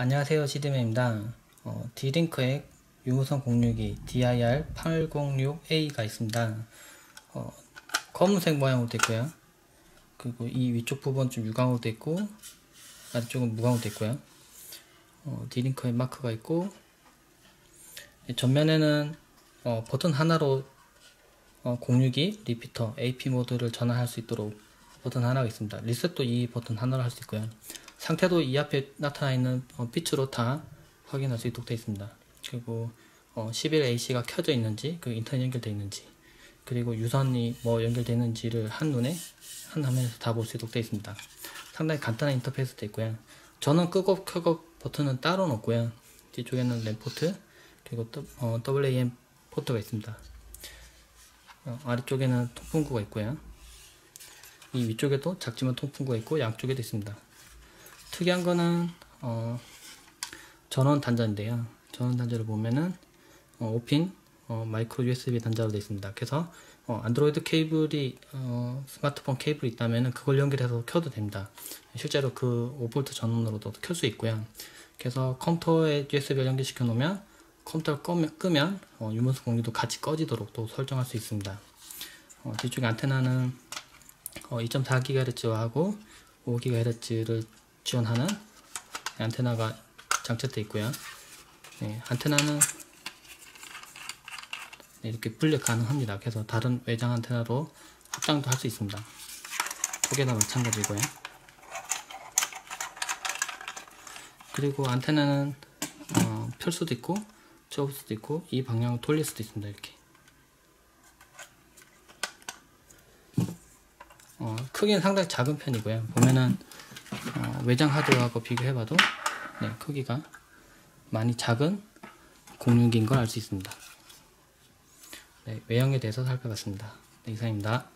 안녕하세요 시드맨입니다. 어, D링크의 유무선 062 DIR806A가 있습니다. 어, 검은색 모양으로 있고요. 그리고 이 위쪽 부분 좀 유광으로 있고 아래쪽은 무광으로 있고요. 어, D링크의 마크가 있고 전면에는 어, 버튼 하나로 어, 062 리피터 AP 모드를 전환할 수 있도록 버튼 하나가 있습니다. 리셋도 이 버튼 하나로 할 수 있고요 상태도 이 앞에 나타나 있는 어, 빛으로 다 확인할 수 있도록 되어 있습니다. 그리고 어, 11AC가 켜져 있는지, 그 인터넷 연결되어 있는지, 그리고 유선이 뭐 연결되어 있는지를 한눈에 한 화면에서 다 볼 수 있도록 되어 있습니다. 상당히 간단한 인터페이스 되어 있고요. 저는 끄고 켜고 버튼은 따로 놓고요. 뒤쪽에는 램 포트, 그리고 어, WAM 포트가 있습니다. 어, 아래쪽에는 통풍구가 있고요. 이 위쪽에도 작지만 통풍구가 있고 양쪽에도 있습니다. 특이한 거는 어, 전원 단자인데요. 전원 단자를 보면은 어, 5핀 어, 마이크로 USB 단자로 되어 있습니다. 그래서 어, 안드로이드 케이블이 어, 스마트폰 케이블이 있다면 그걸 연결해서 켜도 됩니다. 실제로 그 5V 전원으로도 켤 수 있고요. 그래서 컴퓨터에 USB를 연결시켜 놓으면 컴퓨터를 끄면, 끄면 어, 유무선 공유도 같이 꺼지도록 또 설정할 수 있습니다. 어, 뒤쪽에 안테나는 어, 2.4GHz와 하고 5GHz를 지원하는 안테나가 장착되어 있고요. 네, 안테나는 이렇게 분리 가능합니다. 그래서 다른 외장 안테나로 확장도 할 수 있습니다. 거기다 마찬가지고요. 그리고 안테나는 어, 펼 수도 있고 접을 수도 있고 이 방향을 돌릴 수도 있습니다. 이렇게 어, 크기는 상당히 작은 편이고요. 보면은 어, 외장 하드하고 비교해봐도 네, 크기가 많이 작은 공유기인 걸 알 수 있습니다. 네, 외형에 대해서 살펴봤습니다. 네, 이상입니다.